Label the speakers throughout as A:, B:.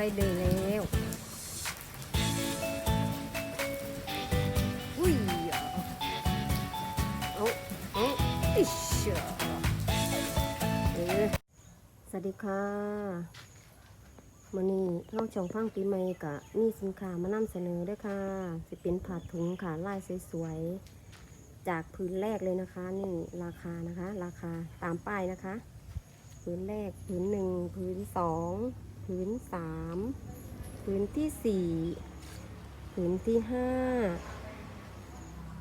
A: ไลเดอร์แล้ว อุ้ยเอาเอาอิชเออสวัสดีค่ะมื่อนี้น้องช่องฟังปีใหม่กะมีสินค้ามานำเสนอด้วยค่ะจะเป็นผ้าถุงค่ะลายสวยๆ จากพื้นแรกเลยนะคะ นี่ราคานะคะ ราคาตามป้ายนะคะ พื้นแรกพื้นหนึ่งพื้นสอง พื้นสามพื้นที่สี่พื้นที่ห้า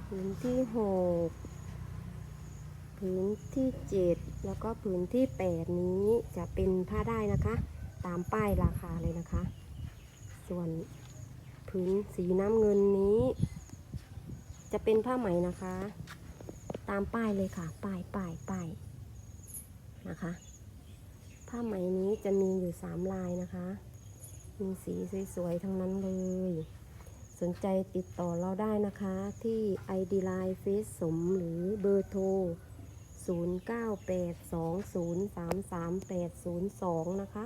A: พื้นที่หกพื้นที่เจ็ดแล้วก็พื้นที่แปดนี้จะเป็นผ้าได้นะคะ ตามป้ายราคาเลยนะคะ ส่วนพื้นสีน้ำเงินนี้ จะเป็นผ้าไหมนะคะ ตามป้ายเลยค่ะ ป้ายป้ายป้ายนะคะ ผ้าไหมนี้จะมีอยู่สามลายนะคะ มีสีสวยๆ ทั้งนั้นเลย สนใจติดต่อเราได้นะคะที่ ID Line เฟซสมหรือเบอร์โทร 0982033802 นะคะ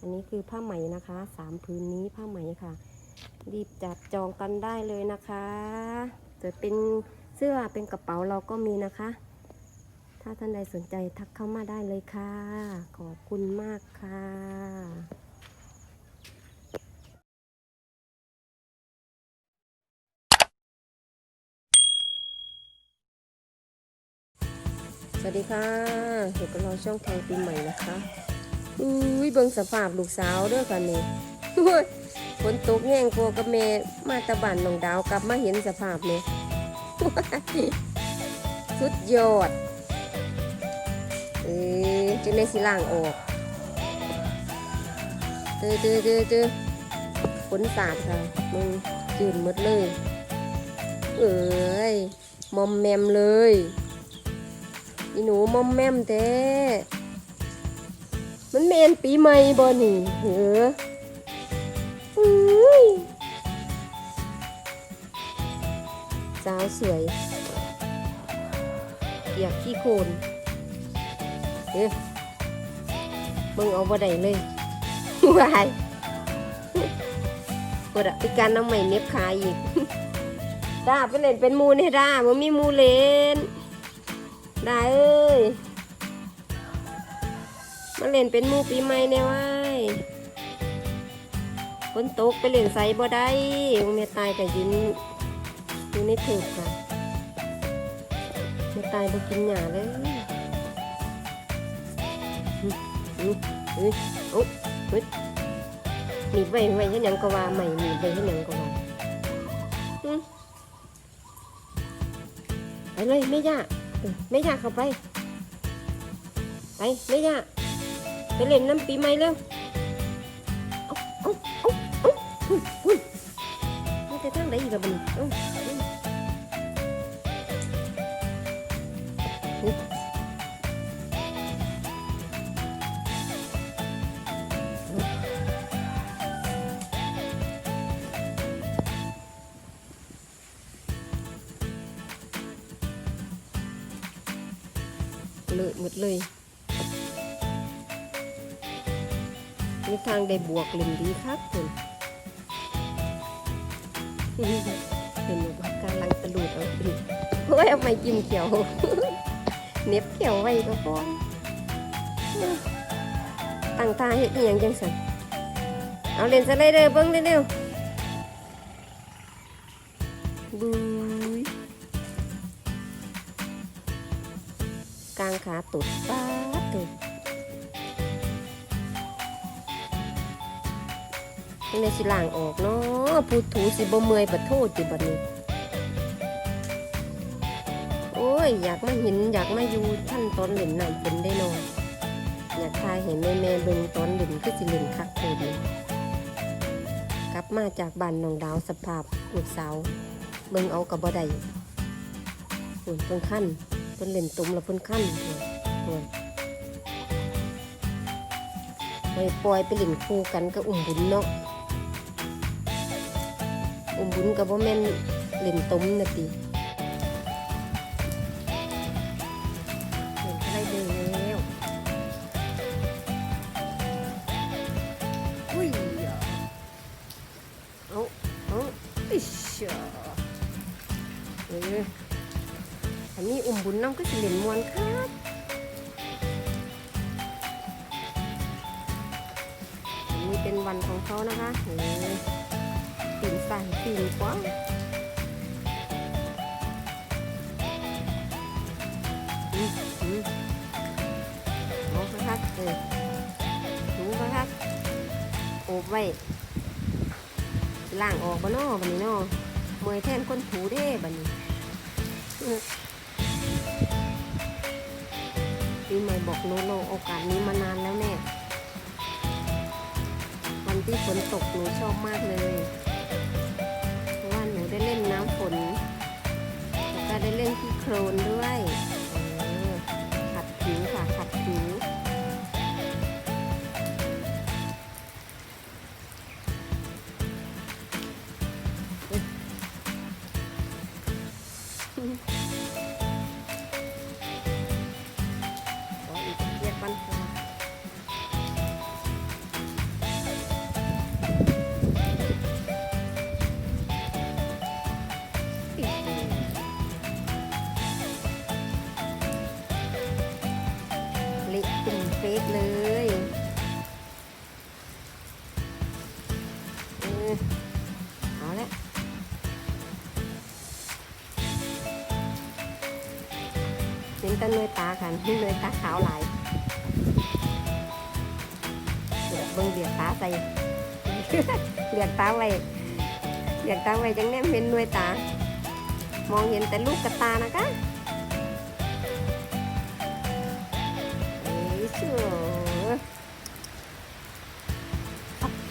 A: อันนี้คือผ้าไหมนะคะสามพื้นนี้ผ้าไหมค่ะ รีบจับจองกันได้เลยนะคะ จะเป็นเสื้อเป็นกระเป๋าเราก็มีนะคะ ถ้าท่านใดสนใจทักเข้ามาได้เลยค่ะ ขอบคุณมากค่ะสวัสดีค่ะเห็นกับเราช่องทางปีใหม่นะคะอุ้ยเบิ่งสภาพลูกสาวเด้วยค่ะนี่โอ้ยฝนตกแง่งพอกับแม่มาตะบันนองดาวกลับมาเห็นสภาพเนี่ยสุดยอด เอ้จึงได้สิล่างออกเจอเจอเจอเจอฝนสาดค่ะมึงจืดหมดเลย เอ้ยมอมแมมเลยอีหนูมอมแมมแท้มันเมนปีใหม่บ่นี่เหรออุ้ยสาวสวยอยากขี้โคน เอ๊ะมึงเอาบ่ได้เลยวายกดอะไปการน้ำใหม่เน็บขาอีกด้าไปเล่นเป็นมูนี่ด้ามันมีมูเล่นได้เอ้ยมาเล่นเป็นมูปีใหม่เนี่ยว้ายฝนตกไปเล่นไซบ่ได้มึงแม่ตายกับยินอยู่ในถึกค่ะแม่ตายบ่กินหญ้าเลย มอืมโอ้เฮ้ยหนีบไว้ไว้ให้หยังก็ว่าใหม่หนีบไว้ให้หยังก็ว่าไปเลยไม่ยากไม่ยากเข้าไป ไปไม่ยากไปเล่นน้ำปีใหม่เร็วเอาเอาเอาเอาอุ้ยอุ้ยมันจะทางไหนอีกอะบัดนเอา เลอะหมดเลยนี่ทางได้บวกเล่นดีครับคุณเป็นแบบการลังตะลุดเอาดิโอ้ยเอาไม่กินเขียว เน็บเขียวไว้ก็พอตั้งตาเฮ็ดอีหยังจังสันเอาเล่นสไลเดอร์เบิ้งเร็วๆบุ กลางขาตุดป้าดตุดยังไงสิล่างออกเนาะพูดถูสิบ่เมื่อยปะโทษติบัดนี้ โอ้ย อยากมาเห็นอยากมาอยู่ท่านตอนเล่นน้ำฝนได้นอนอยากทายเห็นแม่แม่ๆเบิ่งตอนเล่นคือสิเล่นคักคตรเลยกลับมาจากบ้านน้องดาวสภาพลูกสาวเบิ่งเอากับบ่ได้ฝนเพิ่นขั้น เพิ่นเล่นตุ่มแล้วเพิ่นขั้นโอ้ยไปปล่อยไปเล่นคู่กันก็อุ้มบุญเนาะอุ้มบุญกับว่าแม่นเล่นตุ่มนะติ น้ำก็สิเล่นมวนครับอันนี้เป็นวันของเขานะคะโอ้ยตีนสั่นตีนกว้างอืมอืมเอาครับเออถูครับโอบไว้ล่างออกบ่นอบันนี้นอเมื่อยแทนคนถูเด้บันนี้ ปีใหม่บอกโนโนโอกาสนี้มานานแล้วแน่วันที่ฝนตกหนูชอบมากเลยเพราะว่าหนูได้เล่นน้ำฝนแล้วก็ได้เล่นที่โคลนด้วยขัดผิวค่ะขัดผิว เออเอาละเป็นแต้นเนยตาค่ะนี่เนยตาขาวหลายเดี๋ยวเบิ่งเบียดตาใส่เบียดตาไว้เบียดตาไว้จังแนมเห็นหน่ยตามองเห็นแต่ลูกกระตานะคะ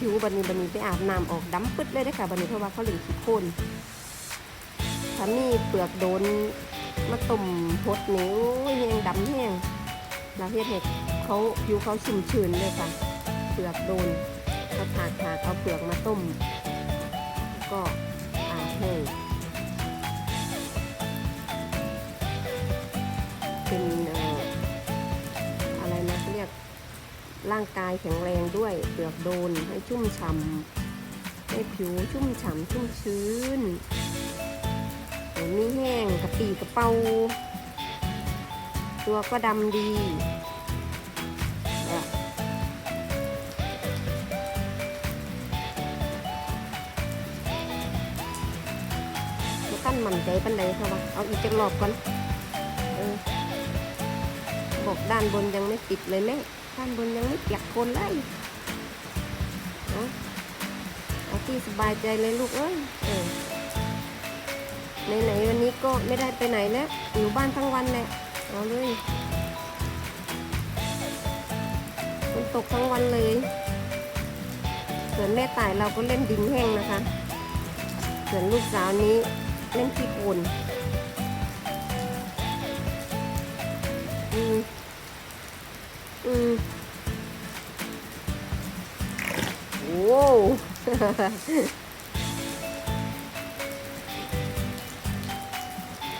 A: ผิวบันนี้บันนี้ไปอาบน้ำออกดำปึ๊ดเลยได้ค่ะบันนี้เพราะว่าเขาเล่นขี้โคลนถ้ามีเปลือกโดนมาต้มพดนิ้วแห้งดำแห้งแล้วเฮ็ดให้เขาผิวเขาชุ่มชื้นเลยค่ะ เปลือกโดนก็ถากถากเอาเปลือกมาต้ม ก็อาบแห้งเป็น ร่างกายแข็งแรงด้วยเปลือกโดนให้ชุ่มฉ่ำให้ผิวชุ่มฉ่ำชุ่มชื้นเดี๋ยวนี้แห้งกระปีกระเป๋าตัวก็ดำดีตั้นมั่นใจปันใดเขาว่าเอาอีกจักรอบก่อน เออ บอกด้านบนยังไม่ติดเลยแม่ ด้านบนยังไม่เปียกคนเลยเอาเอที่สบายใจเลยลูกเอ้ยไหนๆวันนี้ก็ไม่ได้ไปไหนแล้ว อยู่บ้านทั้งวันแหละ เอาเลยฝนตกทั้งวันเลย ส่วนแม่ตายเราก็เล่นดินแห้งนะคะ ส่วนลูกสาวนี้เล่นขี้โคลน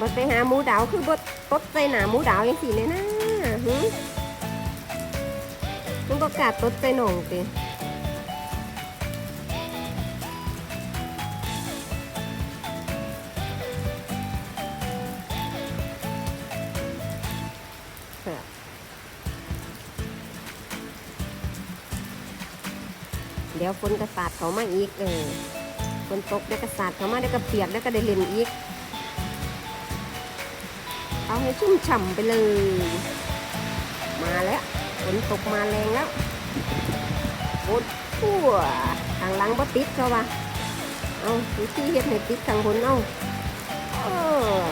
A: บดไปหาหมูดาวคือบดตดใส่หนาหมูดาวยังสีเลยนะหึมันก็กาดตดใส่หนองติ เดี๋ยวฝนกระสาดเขามาอีกเออฝนตกเดี๋ยวกระสาดเขามาเดี๋ยวก็เปียกเดี๋ยวก็ได้เล่นอีก เอาให้ชุ่มฉ่ำไปเลย มาแล้วฝนตกมาแรงแล้วฝนทั่วทางลังบ่ติดเขาว่าเอาวิธีเฮ็ดให้ติดทางบนเอาเออ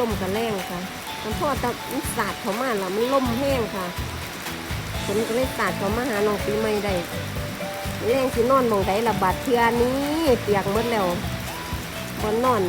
A: ลมกระแรงค่ะมันพอจะมันสาดเขามาแล้วมันลมแห้งค่ะฝนก็เลยสาดเขามาหาน้องปีใหม่ได้แรงสินอนมองไดระบาดเทือนี้ เปียกหมดแล้วบนนอน